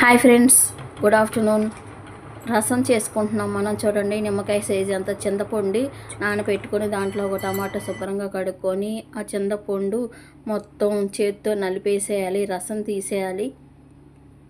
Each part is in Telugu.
Hi friends good afternoon. రసం చేసుకుంటున్నాం మనం చూడండి నిమ్మకాయ సైజు అంత చింతపండు నానబెట్టుకొని దాంట్లో ఒక టమాటా శుభ్రంగా కడుక్కొని ఆ చింతపండు మొత్తం చేత్తో నలిపేసేయాలి రసం తీసేయాలి.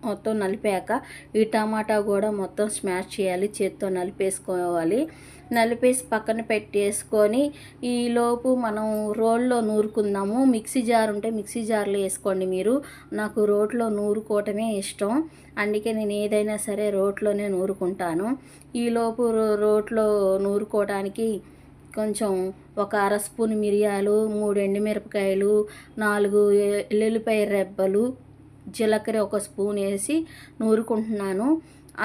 మొత్తం నలిపాక ఈ టమాటా కూడా మొత్తం స్మాష్ చేయాలి చేత్తో నలిపేసుకోవాలి. నలిపేసి పక్కన పెట్టేసుకొని ఈలోపు మనం రోల్లో నూరుకుందాము. మిక్సీ జార్ ఉంటే మిక్సీ జార్లో వేసుకోండి మీరు. నాకు రోట్లో నూరుకోవటమే ఇష్టం. అందుకే నేను ఏదైనా సరే రోట్లోనే నూరుకుంటాను. ఈలోపు రో- రోట్లో నూరుకోవడానికి కొంచెం ఒక అర స్పూన్ మిరియాలు మూడు ఎండుమిరపకాయలు నాలుగు ఎల్లుల్లిపాయ రెబ్బలు జీలకర్ర ఒక స్పూన్ వేసి నూరుకుంటున్నాను.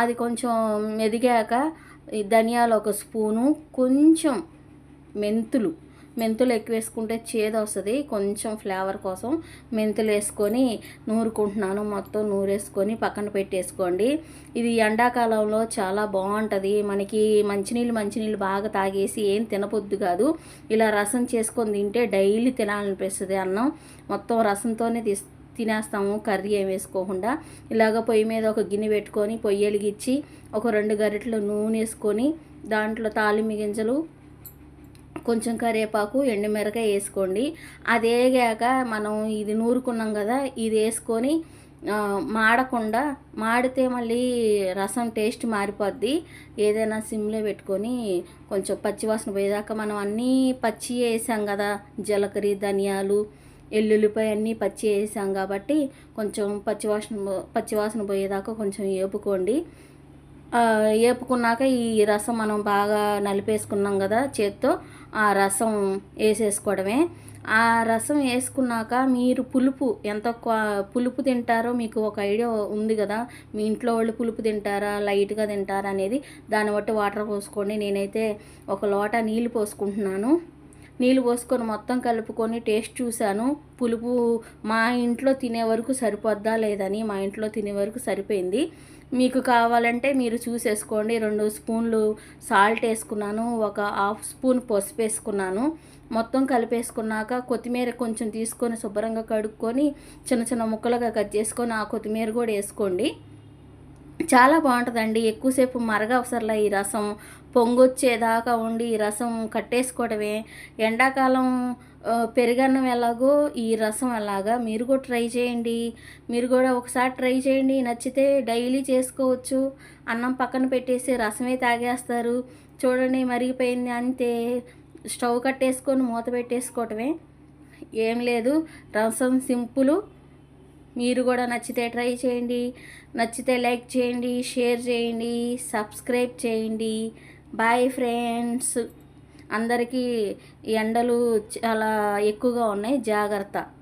అది కొంచెం మెదిగాక ఈ ధనియాలు ఒక స్పూను కొంచెం మెంతులు. మెంతులు ఎక్కువ వేసుకుంటే చేదు వస్తుంది. కొంచెం ఫ్లేవర్ కోసం మెంతులు వేసుకొని నూరుకుంటున్నాను. మొత్తం నూరేసుకొని పక్కన పెట్టేసుకోండి. ఇది ఎండాకాలంలో చాలా బాగుంటుంది. మనకి మంచినీళ్ళు మంచినీళ్ళు బాగా తాగేసి ఏం తినబొద్దు కాదు. ఇలా రసం చేసుకొని తింటే డైలీ తినాలనిపిస్తుంది అన్నం. మొత్తం రసంతోనే తీస్ తినేస్తాము కర్రీ ఏం వేసుకోకుండా. ఇలాగ పొయ్యి మీద ఒక గిన్నె పెట్టుకొని పొయ్యి వెలిగించి ఒక రెండు గరిటెలు నూనె వేసుకొని దాంట్లో తాలింపు గింజలు కొంచెం కరివేపాకు ఎండుమిరకాయ వేసుకోండి. అది వేగాక మనం ఇది నూరుకున్నాం కదా ఇది వేసుకొని మాడకుండా మాడితే మళ్ళీ రసం టేస్ట్ మారిపోద్ది. ఏదైనా సిమ్లో పెట్టుకొని కొంచెం పచ్చివాసన పోయేదాకా మనం అన్నీ పచ్చి వేసాం కదా జీలకర్ర ధనియాలు ఎల్లుల్లిపాయ అన్నీ పచ్చి వేసాం కాబట్టి కొంచెం పచ్చివాసన పచ్చివాసన పోయేదాకా కొంచెం వేపుకోండి ఏపుకున్నాక వేపుకున్నాక ఈ రసం మనం బాగా నలిపేసుకున్నాం కదా చేత్తో ఆ రసం వేసేసుకోవడమే. ఆ రసం వేసుకున్నాక మీరు పులుపు ఎంత క్వా- పులుపు తింటారో మీకు ఒక ఐడియా ఉంది కదా. మీ ఇంట్లో వాళ్ళు పులుపు తింటారా లైట్గా తింటారా అనేది దాన్ని బట్టి వాటర్ పోసుకోండి. నేనైతే ఒక లోట నీళ్ళు పోసుకుంటున్నాను. నీళ్ళు పోసుకొని మొత్తం కలుపుకొని టేస్ట్ చూశాను. పులుపు మా ఇంట్లో తినే వరకు సరిపోద్దా లేదని మా ఇంట్లో తినే వరకు సరిపోయింది. మీకు కావాలంటే మీరు చూసేసుకోండి. రెండు స్పూన్లు సాల్ట్ వేసుకున్నాను. ఒక హాఫ్ స్పూన్ పసుపు వేసుకున్నాను. మొత్తం కలిపేసుకున్నాక కొత్తిమీర కొంచెం తీసుకొని శుభ్రంగా కడుక్కొని చిన్న చిన్న ముక్కలుగా కట్ చేసుకొని ఆ కొత్తిమీర కూడా వేసుకోండి. చాలా బాగుంటుందండి. ఎక్కువసేపు మరగ అవసరంలా ఈ రసం. పొంగొచ్చేదాకా ఉండి ఈ రసం కట్టేసుకోవడమే. ఎండాకాలం పెరుగన్నం ఎలాగో ఈ రసం అలాగా మీరు కూడా ట్రై చేయండి. మీరు కూడా ఒకసారి ట్రై చేయండి. నచ్చితే డైలీ చేసుకోవచ్చు. అన్నం పక్కన పెట్టేసి రసమే తాగేస్తారు. చూడండి మరిగిపోయింది అంతే. స్టవ్ కట్టేసుకొని మూత పెట్టేసుకోవటమే. ఏం లేదు. రసం సింపుల్. మీరు కూడా నచ్చితే ట్రై చేయండి నచ్చితే లైక్ చేయండి షేర్ చేయండి సబ్స్క్రైబ్ చేయండి. Bye friends. అందరికీ ఎండలు చాలా ఎక్కువగా ఉన్నాయి. జాగ్రత్త.